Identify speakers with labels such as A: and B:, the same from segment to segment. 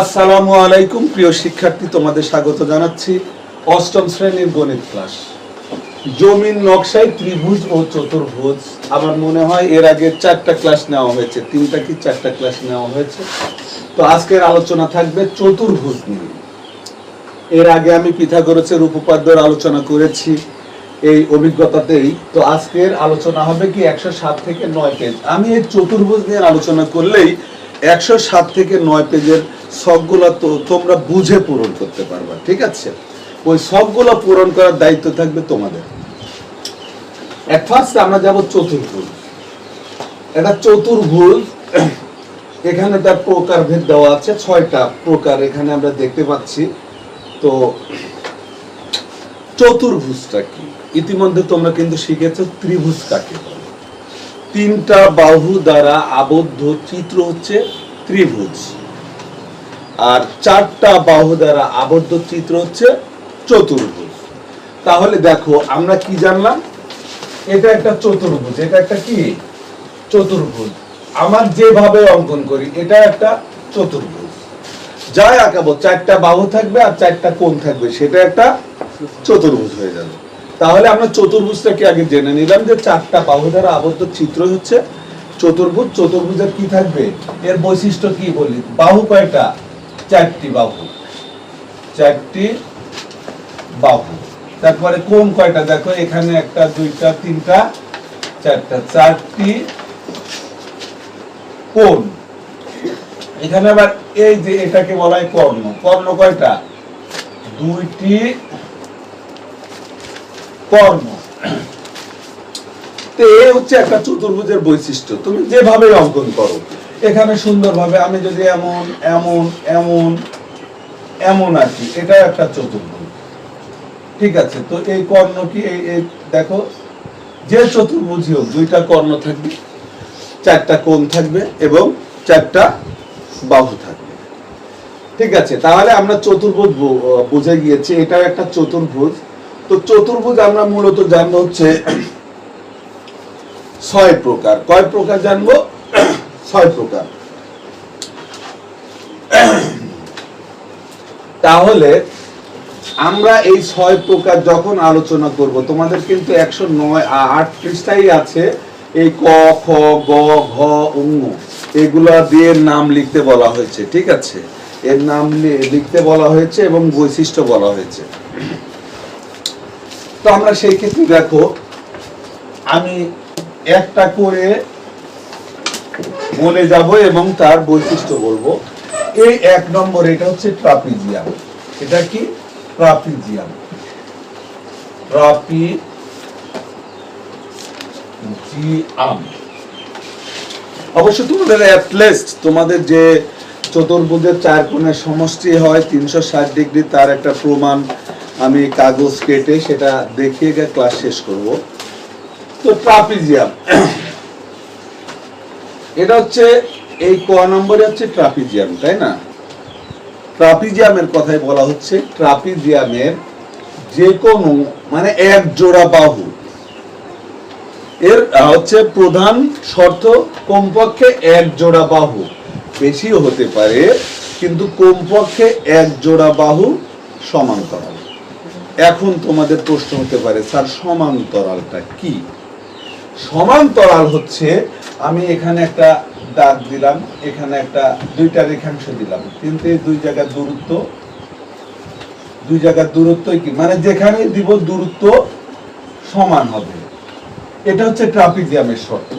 A: আসসালামু আলাইকুম, প্রিয় শিক্ষার্থী, তোমাদের স্বাগত জানাচ্ছি অষ্টম শ্রেণির গণিত ক্লাস। জমিন নকশায় ত্রিভুজ ও চতুর্ভুজ। আমার মনে হয় এর আগে চারটা ক্লাস নেওয়া হয়েছে। তিনটা কি চারটা ক্লাস নেওয়া হয়েছে? তো আজকের আলোচনা থাকবে চতুর্ভুজ নিয়ে। এর আগে আমি পিথাগোরাসের উপপাদ্যর আলোচনা করেছি এই অভিজ্ঞতাতেই। তো আজকের আলোচনা হবে কি একশো সাত থেকে নয় পেজ। আমি এই চতুর্ভুজ নিয়ে আলোচনা করলেই একশো সাত থেকে নয় পেজের সবগুলো তো তোমরা বুঝে পূরণ করতে পারবা, ঠিক আছে? ওই সবগুলো পূরণ করার দায়িত্ব থাকবে তোমাদের। ফার্স্ট আমরা যাব চতুর্ভুজ এটা চতুর্ভুজ এখানে তার প্রকারভেদ দেওয়া আছে, ছয়টা প্রকার এখানে আমরা দেখতে পাচ্ছি। তো চতুর্ভুজটা কি? ইতিমধ্যে তোমরা কিন্তু শিখেছো ত্রিভুজ কাকে বলে। তিনটা বাহু দ্বারা আবদ্ধ চিত্র হচ্ছে ত্রিভুজ। আর চারটা বাহু দ্বারা আবদ্ধ চিত্র হচ্ছে চতুর্ভুজ। তাহলে দেখো, আমরা কি জানলাম? এটা একটা চতুর্ভুজ। এটা একটা কি? চতুর্ভুজ। আমার যেভাবে অঙ্কন করি, এটা একটা চতুর্ভুজ। যাই আঁকাবো, চারটা বাহু থাকবে আর চারটা কোণ থাকবে, সেটা একটা চতুর্ভুজ হয়ে যাবে। তাহলে আমরা চতুর্ভুজটাকে আগে জেনে নিলাম যে চারটা বাহু দ্বারা আবদ্ধ চিত্র হচ্ছে চতুর্ভুজ। চতুর্ভুজের কি থাকবে? এর বৈশিষ্ট্য কি বলি? বাহু কয়টা? চারটি বাহু। চারটি বাহু। তারপরে কোণ কয়টা? দেখো, এখানে একটা, দুইটা, তিনটা, চারটা। চারটি কোণ। এখানে আবার এই যে এটাকে বলা হয় কর্ণ। কর্ণ কয়টা? দুইটি কর্ণ তো এ হচ্ছে একটা চতুর্ভুজের বৈশিষ্ট্য। তুমি যেভাবে অঙ্কন করো, এখানে সুন্দরভাবে আমি যদি এমন এমন এমন এমন আর কি এটা একটা চতুর্ভুজ। ঠিক আছে, তো এই কর্ণ কি, এই দেখো, যে চতুর্ভুজই হোক, দুইটা কর্ণ থাকবে, চারটা কোণ থাকবে এবং চারটা বাহু থাকবে। ঠিক আছে, তাহলে আমরা চতুর্ভুজ বুঝে গিয়েছি, এটাও একটা চতুর্ভুজ। তো চতুর্ভুজ আমরা মূলত জানব হচ্ছে ছয় প্রকার। কয় প্রকার জানব? ছয় প্রকার। তাহলে আমরা এই ছয় প্রকার যখন আলোচনা করব, তোমাদের কিন্তু একশো নয় আট পৃষ্ঠাই আছে, এই ক, খ, গ, ঘ উঙ এগুলা দিয়ে নাম লিখতে বলা হয়েছে, ঠিক আছে? এর নাম লিখতে বলা হয়েছে এবং বৈশিষ্ট্য বলা হয়েছে। তো আমরা সেই ক্ষেত্রে দেখো, আমি একটা করে বলে যাব এবং তার বৈশিষ্ট্য বলব। এই এক নম্বর, এটা হচ্ছে ট্রাপিজিয়াম। এটা কি? ট্রাপিজিয়াম। অবশ্য তোমাদের অ্যাটলিস্ট তোমাদের যে চতুর্ভুজের চার কোণের সমষ্টি হয়, তিনশো ষাট ডিগ্রি, তার একটা প্রমাণ আমি কাগজ কেটে সেটা দেখিয়ে গিয়ে ক্লাস শেষ করব। তো ট্রাপিজিয়াম। এটা হচ্ছে, এই ক নম্বরে হচ্ছে ট্রাপিজিয়াম, তাই না? ট্রাপিজিয়ামের কথাই বলা হচ্ছে, ট্রাপিজিয়ামের যে কোনো মানে এক জোড়া বাহু। এর হচ্ছে প্রধান শর্ত কমপক্ষে এক জোড়া বাহু। বেশিও হতে পারে, কিন্তু কমপক্ষে এক জোড়া বাহু সমান্তরাল এখন তোমাদের প্রশ্ন হতে পারে, স্যার, সমান্তরালটা কি? সমান্তরাল হচ্ছে, আমি এখানে একটা দাগ দিলাম, এখানে একটা দুইটা রেখাংশ দিলাম। কিন্তু এই দুই জায়গার দূরত্ব। দুই জায়গার দূরত্ব কি? মানে যেখানে দিব দূরত্ব সমান হবে। এটা হচ্ছে ট্রাপিজিয়ামের শর্ত।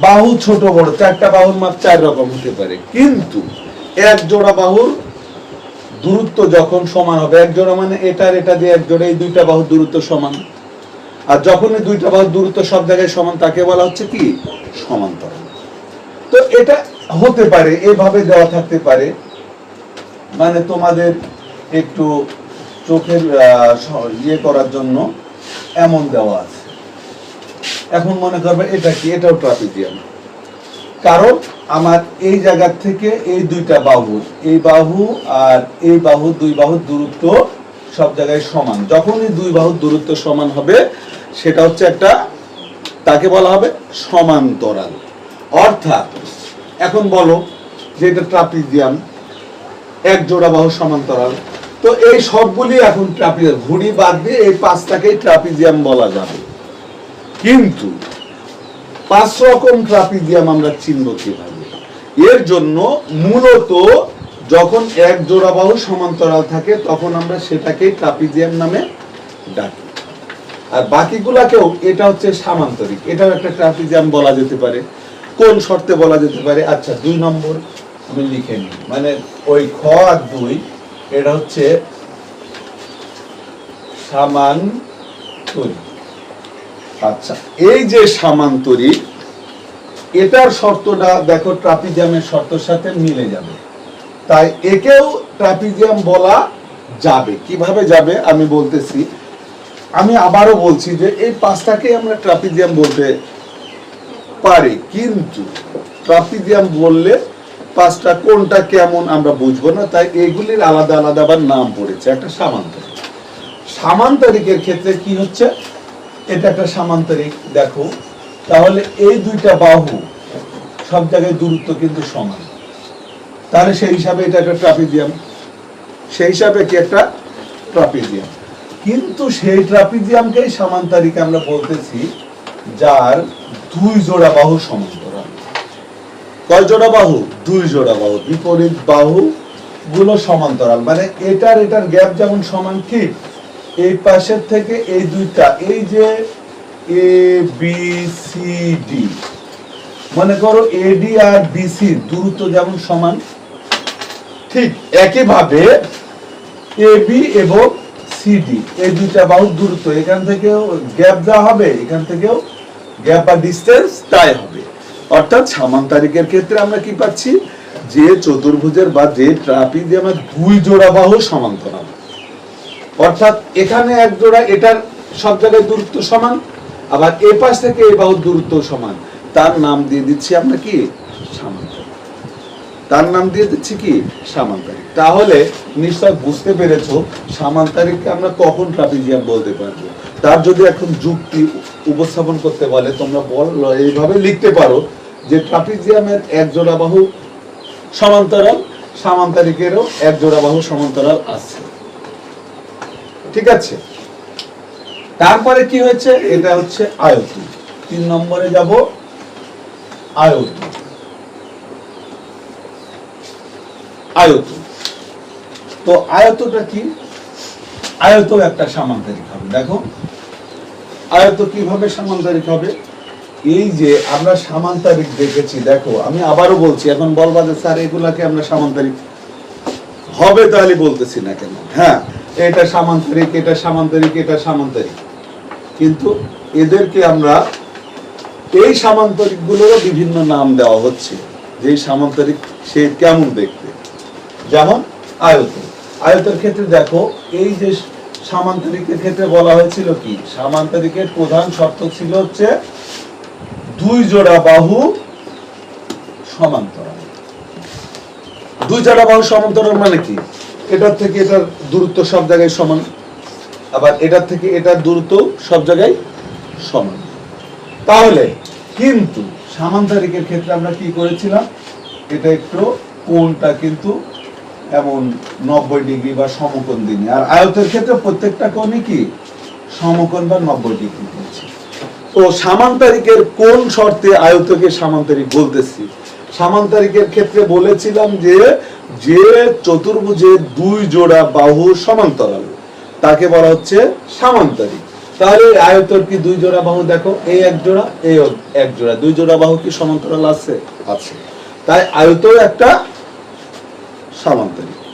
A: বাহু ছোট বড়, চারটা বাহুর মাপ চার রকম হতে পারে। কিন্তু এক জোড়া বাহুর দূরত্ব যখন সমান হবে এক জোড়া মানে এটার এটা দিয়ে এক জোড়া এই দুইটা বাহুর দূরত্ব সমান। আর যখন এই দুইটা বাহুর দূরত্ব সব জায়গায় সমান, তাকে বলা হচ্ছে কি? সমান্তরাল। তো এটা হতে পারে, এভাবে দেওয়া থাকতে পারে। মানে তোমাদের একটু চোখের ইয়ে করার জন্য এমন দেওয়া আছে। এখন মনে করবে এটা কি? এটাও ট্রাপিজিয়াম। কারণ আমার এই জায়গা থেকে এই দুইটা বাহু, এই বাহু আর এই বাহু, দুই বাহুর দূরত্ব সব জায়গায় সমান। যখনই দুই বাহুর দূরত্ব সমান হবে, সেটা হচ্ছে একটা, তাকে বলা হবে সমান্তরাল। অর্থাৎ, এখন বলো যে এটা ট্রাপিজিয়াম, এক জোড়া বাহু সমান্তরাল। তো এই সবগুলি এখন ট্রাপিজিয়াম, ঘুড়ি বাদ দিয়ে এই পাঁচটাকেই ট্রাপিজিয়াম বলা যাবে। কিন্তু পাঁচ রকম ট্রাপিজিয়াম আমরা চিনব কীভাবে? এর জন্য মূলত যখন এক জোড়া বাহু সমান্তরাল থাকে, তখন আমরা সেটাকেই ট্রাপিজিয়াম নামে ডাকি। আর বাকিগুলাকেও এটা হচ্ছে সামান্তরিক। এটাও একটা ট্রাপিজিয়াম বলা যেতে পারে। কোন শর্তে বলা যেতে পারে? আচ্ছা দুই নম্বর আমি লিখে নিই। মানে ওই খ আর দুই, এটা হচ্ছে সামান্তরিক। আচ্ছা এই যে সামান্তরিক এটার শর্তটা দেখো, ট্রাপিজিয়ামের শর্তের সাথে মিলে যাবে। তাই একেও ট্রাপিজিয়াম বলা যাবে। কীভাবে যাবে আমি বলতেছি। আমি আবারও বলছি যে এই পাঁচটাকে আমরা ট্রাপিজিয়াম বলতে পারি। কিন্তু ট্রাপিজিয়াম বললে পাঁচটা কোনটা কেমন আমরা বুঝব না, তাই এগুলির আলাদা আলাদা আবার নাম পড়েছে। একটা সামান্তরিক সামান্তরিকের ক্ষেত্রে কি হচ্ছে? এটা একটা সামান্তরিক, দেখো। তাহলে এই দুইটা বাহু সব জায়গায় দূরত্ব কিন্তু সমান। তাহলে সেই হিসাবে এটা একটা ট্রাপিজিয়াম। সেই হিসাবে কি একটা ট্রাপিজিয়াম। কিন্তু সেই ট্রাপিজিয়ামকেই সামান্তরিক আমরা বলতেছি, যার দুই জোড়া বাহু সমান্তরাল। কয় জোড়া বাহু? দুই জোড়া বাহু। বিপরীত বাহু গুলো সমান্তরাল। মানে এটার এটার গ্যাপ যেমন সমান ঠিক এই পাশের থেকে এই দুইটা, এই যে এ বি সি ডি মনে করো এডি আর বিসি দূরত্ব যেমন সমান, ঠিক একইভাবে এ বি এবং সিডি এই দুইটা বাহুর দূরত্ব, এখান থেকেও গ্যাপ দেওয়া হবে, এখান থেকেও গ্যাপ বা ডিস্টেন্স তাই হবে। অর্থাৎ সামান্তরিকের ক্ষেত্রে আমরা কি পাচ্ছি? যে চতুর্ভুজের বা যে ট্রাপিজিয়ামের দুই জোড়া বাহু সমান্তরাল। অর্থাৎ এখানে এক জোড়া, এটার সব জায়গায় দূরত্ব সমান, আবার এ পাশ থেকে এ বাহুর দূরত্ব সমান। তার নাম দিয়ে দিচ্ছি আমরা কি? তার নাম দিয়ে দিচ্ছি কি? সামান্তরিক। তাহলে নিশ্চয় বুঝতে পেরেছ, সামান্তরিককে আমরা কখন ট্রাপিজিয়াম বলতে পারব? তার যদি এখন যুক্তি উপস্থাপন করতে বলে, তোমরা বল, এইভাবে লিখতে পারো যে ট্রাপিজিয়ামের এক জোড়া বাহু সমান্তরাল, সামান্তরিকেরও এক জোড়া বাহু সমান্তরাল আছে। ঠিক আছে? তারপরে কি হয়েছে? এটা হচ্ছে আয়ত তিন নম্বরে যাব আয়ত আয়ত তো আয়তটা কি? আয়ত একটা সামান্তরিক হবে। দেখো, আয়ত কীভাবে সামান্তরিক হবে? এই যে আমরা সামান্তরিক দেখেছি, দেখো, আমি আবারও বলছি, এখন বলবা যে, স্যার, এগুলাকে আমরা সামান্তরিক হবে তাহলে বলতেছি না কেন? হ্যাঁ এটা সামান্তরিক এটা সামান্তরিক এটা সামান্তরিক। কিন্তু এদেরকে আমরা এই সামান্তরিক গুলোরও বিভিন্ন নাম দেওয়া হচ্ছে। যে সামান্তরিক সে কেমন দেখতে? যেমন আয়ত আয়তের ক্ষেত্রে দেখো, এই যে সামান্তরিকের ক্ষেত্রে বলা হয়েছিল কি? সামান্তরিকের প্রধান শর্ত ছিল হচ্ছে দুই জোড়া বাহু সমান্তরাল। দুই জোড়া বাহু সমান্তরাল মানে কি? এটার থেকে এটার দূরত্ব সব জায়গায় সমান। আবার এটার থেকে এটার দূরত্ব সব জায়গায় সমান। তাহলে কিন্তু সামান্তরিকের ক্ষেত্রে আমরা কি করেছিলাম? এটা একটু কোণটা কিন্তু এমন নব্বই ডিগ্রি বা সমকোণ দিনে আর আয়তের ক্ষেত্রে প্রত্যেকটা কোণই কি? সমকোণ বা নব্বই ডিগ্রি দিয়েছে। তো সামান্তরিকের কোন শর্তে আয়তকে সামান্তরিক বলতেছি? সামান্তরিকের ক্ষেত্রে বলেছিলাম যে যে চতুর্ভুজের দুই জোড়া বাহু সমান্তরাল, তাকে বলা হচ্ছে সামান্তরিক। তাহলে আয়তর কি দুই জোড়া বাহু? দেখো এই এক জোড়া এই এক জোড়া। দুই জোড়া বাহু কি সমান্তরাল আছে? আছে। তাই আয়তও একটা সামান্তরিক।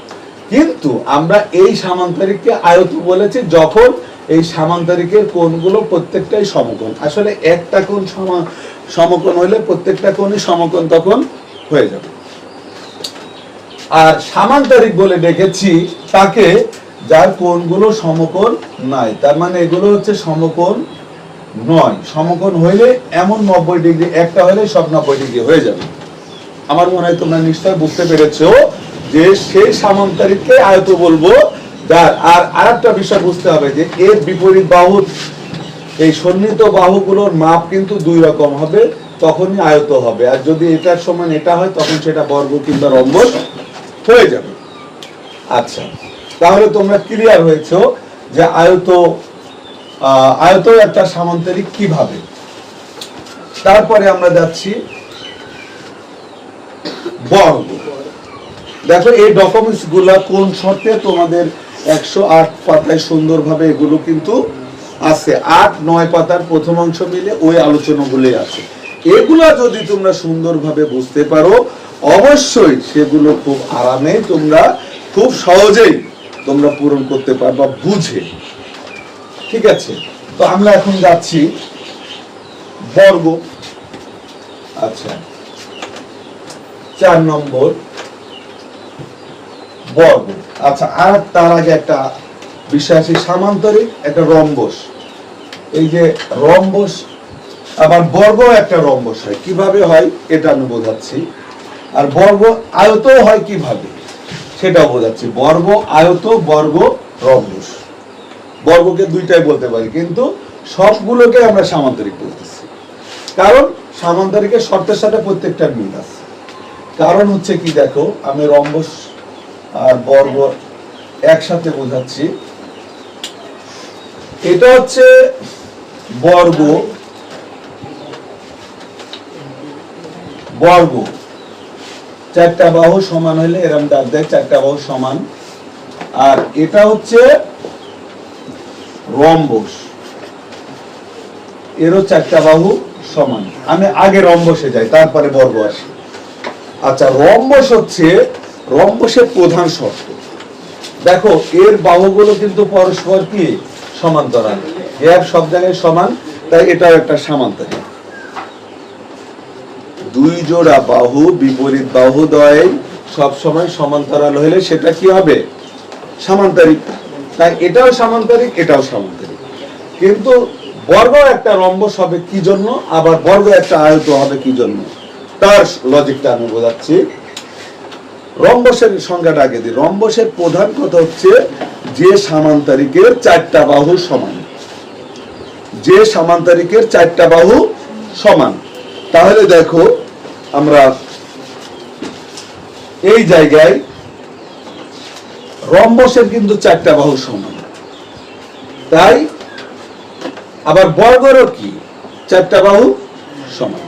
A: কিন্তু আমরা এই সামান্তরিককে আয়ত বলেছি যখন এই সামান্তরিকের কোণগুলো প্রত্যেকটাই সমকোণ। আসলে একটা কোণ সম- সমকোণ হলে প্রত্যেকটা কোণই সমকোণ তখন হয়ে যাবে। আর সামান্তরিক বলে ডেকেছি তাকে, যার কোণগুলো সমকোণ নাই। তার মানে এগুলো হচ্ছে সমকোণ নয়। সমকোণ হইলে এমন নব্বই ডিগ্রি, একটা হলে সব নব্বই ডিগ্রি হয়ে যাবে। আমার মনে হয় তোমরা নিশ্চয় বুঝতে পেরেছ যে সেই সামান্তরিককে আয়ত বলব যার। আর আরেকটা বিষয় বুঝতে হবে যে এর বিপরীত বাহু, এই সন্নিহিত বাহুগুলোর মাপ কিন্তু দুই রকম হবে, তখনই আয়ত হবে। আর যদি এটার সমান এটা হয়, তখন সেটা বর্গ কিংবা রম্বস হয়ে যাবে। আচ্ছা তাহলে তোমরা ক্লিয়ার হয়েছো যে আয়ত আয়ত একটা সামান্তরিক কীভাবে? তারপরে আমরা যাচ্ছি বর্গ। দেখো, এই ডকুমেন্টসগুলা কোন শর্তে তোমাদের একশো আট পাতায় সুন্দরভাবে এগুলো কিন্তু আছে। আট, নয় পাতার প্রথম অংশ মিলে ওই আলোচনাগুলোই আছে। এগুলা যদি তোমরা সুন্দরভাবে বুঝতে পারো অবশ্যই সেগুলো খুব আরামে তোমরা খুব সহজেই তোমরা পূরণ করতে পারবা বুঝে। ঠিক আছে? তো আমরা এখন যাচ্ছি বর্গ। আচ্ছা। চার নম্বর বর্গ। আচ্ছা আর তার আগে একটা বিষয় আছে সামান্তরিক, একটা রম্বস। এই যে রম্বস, আবার বর্গ একটা রম্বস হয়। কীভাবে হয়? এটা আমি বোঝাচ্ছি। আর বর্গ আয়ত হয় কীভাবে? সেটাও বোঝাচ্ছি। বর্গ আয়ত, বর্গ রম্বস। বর্গকে দুইটাই বলতে পারি, কিন্তু সবগুলোকে আমরা সামান্তরিক বলতেছি। কারণ সামান্তরিকের শর্তের সাথে প্রত্যেকটা মিল আছে। কারণ হচ্ছে কি, দেখো, আমি রম্বস আর বর্গ একসাথে বোঝাচ্ছি। এটা হচ্ছে বর্গ বর্গ। চারটা বাহু সমান হলে এরম দাগ দেয়, চারটা বাহু সমান। আর এটা হচ্ছে রম্বস। এরও চারটা বাহু সমান। আমি আগে রম্বসে যাই, তারপরে বর্গ আসি। আচ্ছা রম্বস হচ্ছে, রম্বসের প্রধান শর্ত। দেখো, এর বাহুগুলো কিন্তু পরস্পর কি? সমান্তরাল। গ্যাপ সব জায়গায় সমান, তাই এটাও একটা সামান্তরিক। দুই জোড়া বাহু, বিপরীত বাহু দয় সব সময় সমান্তরাল হলে সেটা কি হবে? সামান্তরিক। তাই এটাও সামান্তরিক এটাও সামান্তরিক। কিন্তু বর্গ একটা রম্বস হবে কি জন্য? আবার বর্গ একটা আয়ত হবে কি জন্য? তার লজিকটা আমি বোঝাচ্ছি। রম্বসের সংজ্ঞাটা আগে দিই। রম্বসের প্রধান কথা হচ্ছে যে সামান্তরিকের চারটা বাহু সমান। যে সামান্তরিকের চারটা বাহু সমান। তাহলে দেখো আমরা এই জায়গায় রম্বসের কিন্তু চারটা বাহু সমান। তাই আবার বর্গরও কি? চারটা বাহু সমান।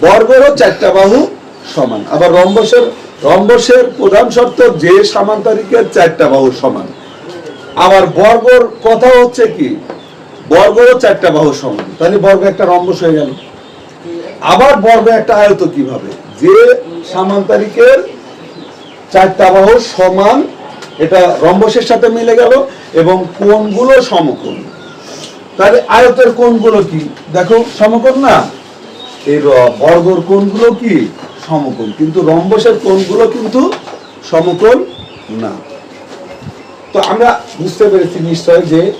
A: বর্গেরও চারটা বাহু সমান। আবার রম্বসের রম্বসের প্রধান শর্ত যে সামান্তরিকের চারটা বাহু সমান। আবার বর্গর কথা হচ্ছে কি? বর্গরও চারটা বাহু সমান। তাহলে বর্গ একটা রম্বস হয়ে গেল। আবার বর্গ একটা আয়ত কীভাবে? যে সামান্তরিকের চারটা বাহু সমান, এটা রম্বসের সাথে মিলে গেল এবং কোণগুলো সমকোণ। তাহলে আয়তের কোণগুলো কি? দেখো, সমকোণ না? এই বর্গর কোণগুলো কি? সমকোণ। কিন্তু রম্বসের কোণগুলো কিন্তু সমকোণ না। তো আমরা বুঝতে পেরেছি নিশ্চয় যে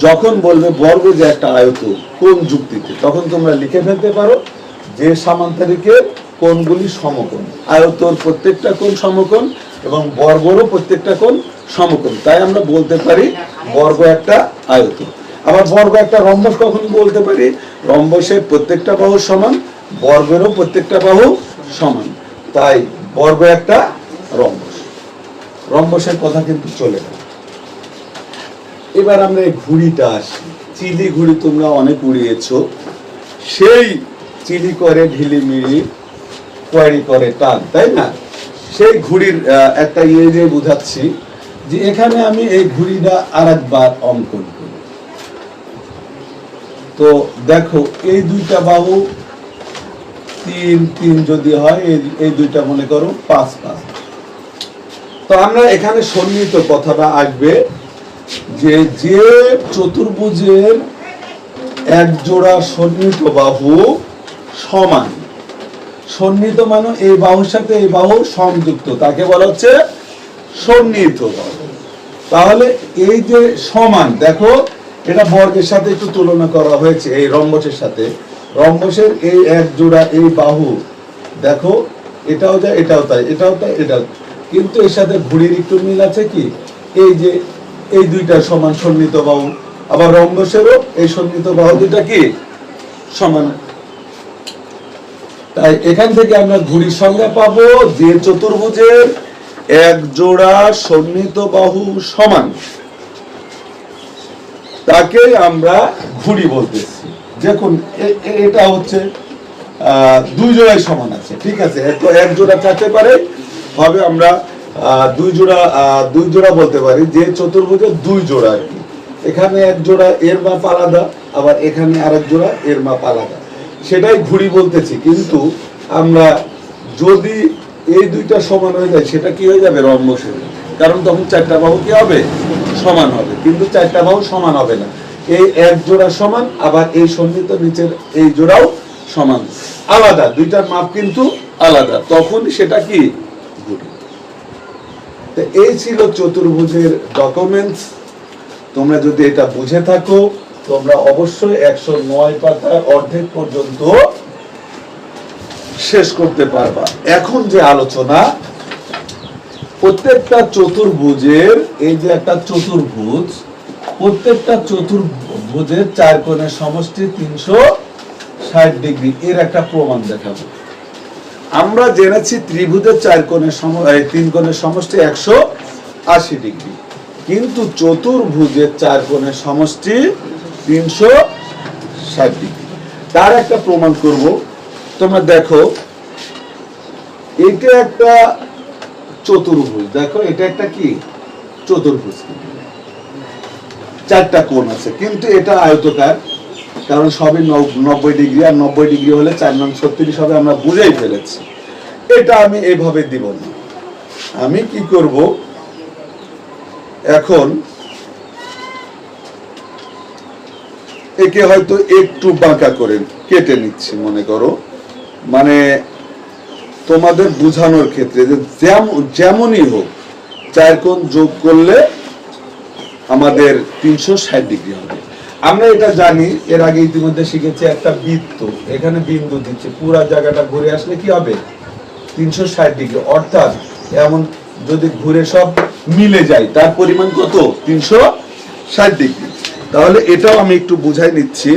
A: যখন বলবে বর্গ যে একটা আয়ত কোন যুক্তিতে, তখন তোমরা লিখে ফেলতে পারো। যে সামান্তরিকের কোণগুলি সমকোণ। আয়তর প্রত্যেকটা কোণ সমকোণ এবং বর্গরও প্রত্যেকটা কোণ সমকোণ। তাই আমরা বলতে পারি বর্গ একটা আয়ত। আবার বর্গ একটা রম্বস কখন বলতে পারি? রম্বসের প্রত্যেকটা বাহু সমান, বর্গেরও প্রত্যেকটা বাহু সমান। তাই বর্গ একটা রম্বস। রম্বসের কথা কিন্তু চলে গেল। এবার আমরা এই ঘুড়িটা আসি। চিলি ঘুড়ি তোমরা অনেক উড়িয়েছ। সেই চিলি করে ঢিলিমিলি কোয়ারি করে টান তাই না? সেই ঘুড়ির একটা ইয়ে যে বুঝাচ্ছি যে এখানে আমি এই ঘুড়িটা আর একবার অঙ্কন করি। তো দেখো, এই দুইটা বাহু, তিন তিন যদি হয় এই দুইটা মনে করো, পাঁচ পাঁচ। তো আমরা এখানে সন্নিহিত কথাটা আসবে যে যে চতুর্ভুজের এক জোড়া সন্নিহিত বাহু সমান। সন্নিহিত মানে এই বাহুর সাথে এই বাহু সংযুক্ত। তাকে বলা হচ্ছে সন্নিহিত তাহলে এই যে সমান, দেখো, এটা বর্গের সাথে একটু তুলনা করা হয়েছে, এই রম্বসের সাথে। রম্বসের এই এক জোড়া এই বাহু, দেখো, এটাও যায়, এটাও তাই এটাও তাই, এটাও। কিন্তু এর সাথে ঘুড়ির একটু মিল আছে কি? এই যে, এই দুইটা সমান সন্নিহিত বাহু। আবার রম্বসেরও এই সন্নিহিত বাহু দুইটা কি? সমান তাই এখান থেকে আমরা ঘুড়ির সংজ্ঞা পাবো যে চতুর্ভুজের এক জোড়া সন্নিহিত বাহু সমান। তাকে আমরা ঘুড়ি বলতেছি। দেখুন এটা হচ্ছে দুই জোড়াই সমান আছে, ঠিক আছে? এক- জোড়া থাকতে পারে, হবে আমরা দুই জোড়া দুই জোড়া বলতে পারি, যে চতুর্ভুজের দুই জোড়া আর কি। এখানে এক জোড়া, এর মাপ আলাদা, আবার এখানে আরেক জোড়া, এর মাপ আলাদা। সেটাই ঘুড়ি বলতেছি। কিন্তু আমরা যদি এই দুইটা সমান হয়ে যায়, সেটা কি হয়ে যাবে? রম্বস হয়ে কারণ তখন চারটা বাহু কি হবে? সমান হবে। কিন্তু চারটা বাহু সমান হবে না। এই এক জোড়া সমান, আবার এই সন্নিহিত নিচের এই জোড়াও সমান। আলাদা। দুইটার মাপ কিন্তু আলাদা। তখন সেটা কি? এই ছিল চতুর্ভুজের ডকুমেন্টস তোমরা যদি এটা বুঝে থাকো তোমরা অবশ্যই একশো নয় পাতার অর্ধেক পর্যন্ত শেষ করতে পারবা। এখন যে আলোচনা, প্রত্যেকটা চতুর্ভুজের, এই যে একটা চতুর্ভুজ, প্রত্যেকটা চতুর্ভুজের চার কোণের সমষ্টি তিনশো ষাট ডিগ্রি, এর একটা প্রমাণ দেখাবো। আমরা জেনেছি ত্রিভুজের চার কোণের সম তিন কোণের সমষ্টি একশো আশি ডিগ্রি। কিন্তু চতুর্ভুজের চার কোণের সমষ্টি তিনশো ষাট তার একটা প্রমাণ করব। তোমরা দেখো, এটা একটা চতুর্ভুজ। দেখো, এটা একটা কি? চতুর্ভুজ। চারটা কোণ আছে, কিন্তু এটা আয়তকার, কারণ সবই নব- নব্বই ডিগ্রি, আর নব্বই ডিগ্রি হলে চার নং ছত্রিশ হবে, আমরা বুঝেই ফেলেছি। এটা আমি এইভাবে দিব না। আমি কি করব? এখন একে হয়তো একটু বাঁকা করে কেটে নিচ্ছি, মনে করো। মানে তোমাদের বোঝানোর ক্ষেত্রে যে যেমন যেমনই হোক, চার কোণ যোগ করলে আমাদের তিনশো ষাট ডিগ্রি হবে। আমরা এটা জানি, এর আগে ইতিমধ্যে শিখেছি একটা বৃত্ত, এখানে বিন্দু দিচ্ছে, পুরো জায়গাটা ঘুরে আসলে কি হবে? তিনশো ষাট ডিগ্রি, অর্থাৎ এমন যদি ঘুরে সব মিলে যায়, তার পরিমাণ কত? তিনশো ষাট ডিগ্রি। তাহলে এটাও আমি একটু বুঝাই নিচ্ছি।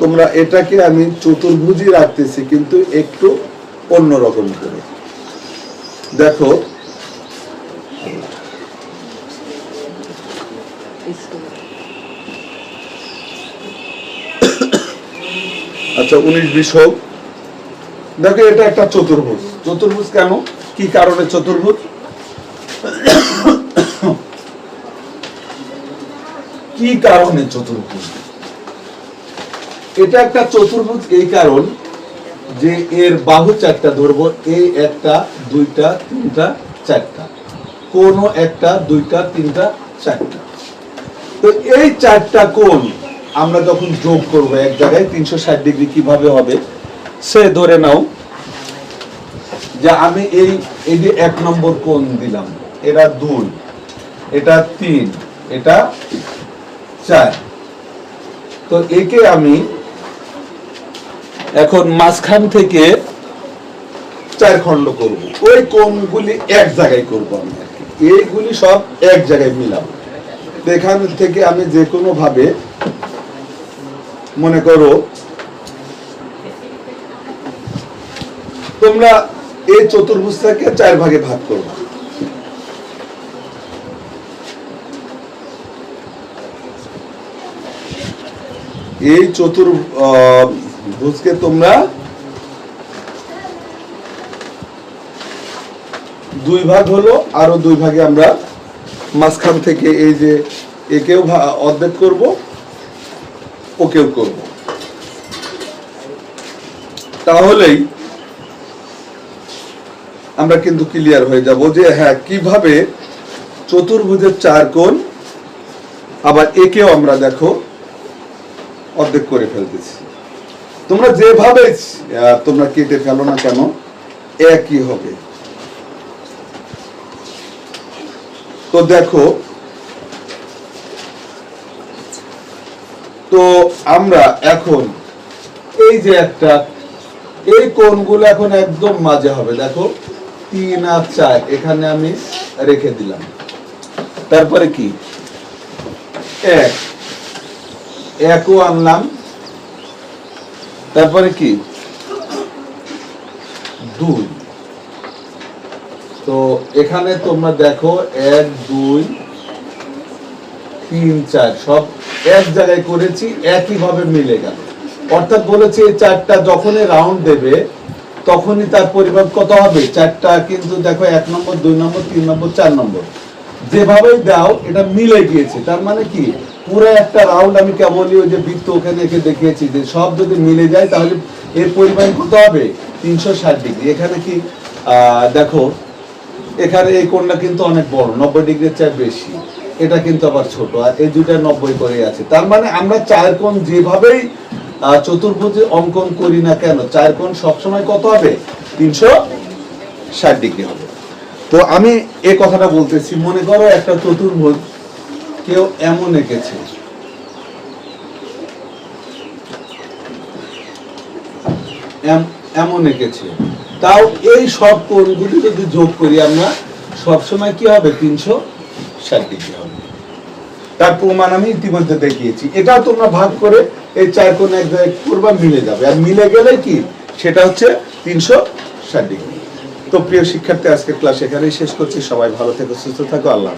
A: তোমরা এটাকে আমি চতুর্ভুজই রাখতেছি, কিন্তু একটু অন্যরকম করে। দেখো আচ্ছা উনিশ বিশ হোক। দেখো, এটা একটা চতুর্ভুজ। চতুর্ভুজ কেন? কি কারণে চতুর্ভুজ? কি কারণে চতুর্ভুজ? এটা একটা চতুর্ভুজ এই কারণ যে এর বাহু চারটা ধরবো এই একটা, দুইটা, তিনটা, চারটা। কোন একটা, দুইটা, তিনটা, চারটা। তো এই চারটা কোণ আমরা যখন যোগ করব এক জায়গায়, তিনশো ষাট ডিগ্রি কীভাবে হবে? সে ধরে নাও যে আমি এই এই যে এক নম্বর কোণ দিলাম, এটা দুই, এটা তিন, এটা চার তো একে আমি এখন মাঝখান থেকে চার খণ্ড করব। ওই কোণগুলি এক জায়গায় করব আমি এইগুলি সব এক জায়গায় মিলাবো। এখান থেকে আমি যে কোনো ভাবে মনে করো, তোমরা এই চতুর্ভুজটাকে চার ভাগে ভাগ করবে। এই চতুর ভুজকে তোমরা দুই ভাগ হলো, আরও দুই ভাগে আমরা মাঝখান থেকে এই যে একেও অর্ধেক করব, ওকেও করব। তাহলেই আমরা কিন্তু ক্লিয়ার হয়ে যাব যে হ্যাঁ কীভাবে চতুর্ভুজের চার কোণ, আবার একেও আমরা দেখো অর্ধেক করে ফেলতেছি। তোমরা যেভাবে তোমরা কেটে ফেলো না কেন, একই হবে। তো দেখো, তো আমরা এখন এই যে একটা, এই কোণগুলো এখন একদম মাঝে হবে। দেখো, তিন আর চার, এখানে আমি রেখে দিলাম। তারপরে কি? এক একও আনলাম। তারপরে কি? দুই। তো এখানে তোমরা দেখো, এক, দুই, তিন, চার, সব এক জায়গায় করেছি, একইভাবে মিলে গেল। অর্থাৎ বলেছি এই চারটা যখনই রাউন্ড দেবে, তখনই তার পরিমাণ কত হবে? চারটা কিন্তু দেখো, এক নম্বর, দুই নম্বর, তিন নম্বর, চার নম্বর। যেভাবেই দাও, এটা মিলে গিয়েছে। তার মানে কি? পুরো একটা রাউন্ড আমি কেবলই ওই যে বৃত্ত ওখানে এঁকে দেখিয়েছি যে সব যদি মিলে যায় তাহলে এর পরিমাণ কত হবে? তিনশো ষাট ডিগ্রি এখানে কি দেখো, এখানে এই কোণটা কিন্তু অনেক বড়, নব্বই ডিগ্রির চেয়ে বেশি। এটা কিন্তু আবার ছোট, আর এই দুইটা নব্বই করে আছে। তার মানে আমরা চার কোণ যেভাবেই চতুর্ভুজে অঙ্কন করি না কেন, চার কোণ সবসময় কত হবে? তিনশো ষাট ডিগ্রি হবে। তো আমি এই কথাটা বলতেছি। মনে করো একটা চতুর্ভুজ কেউ এমন এঁকেছে। এমন এঁকেছে। তাও এই সব কোণগুলি যদি যোগ করি আমরা, সবসময় কি হবে? তিনশো ষাট ডিগ্রি হবে। তার প্রমাণ আমি ইতিমধ্যে দেখিয়েছি। এটাও তোমরা ভাগ করে এই চার কোণ এক জায়গায় করবা, মিলে যাবে। আর মিলে গেলে কি? সেটা হচ্ছে তিনশো ষাট ডিগ্রি। তো প্রিয় শিক্ষার্থী, আজকের ক্লাস এখানেই শেষ করছি। সবাই ভালো থেকো, সুস্থ থাকো। আল্লাহ।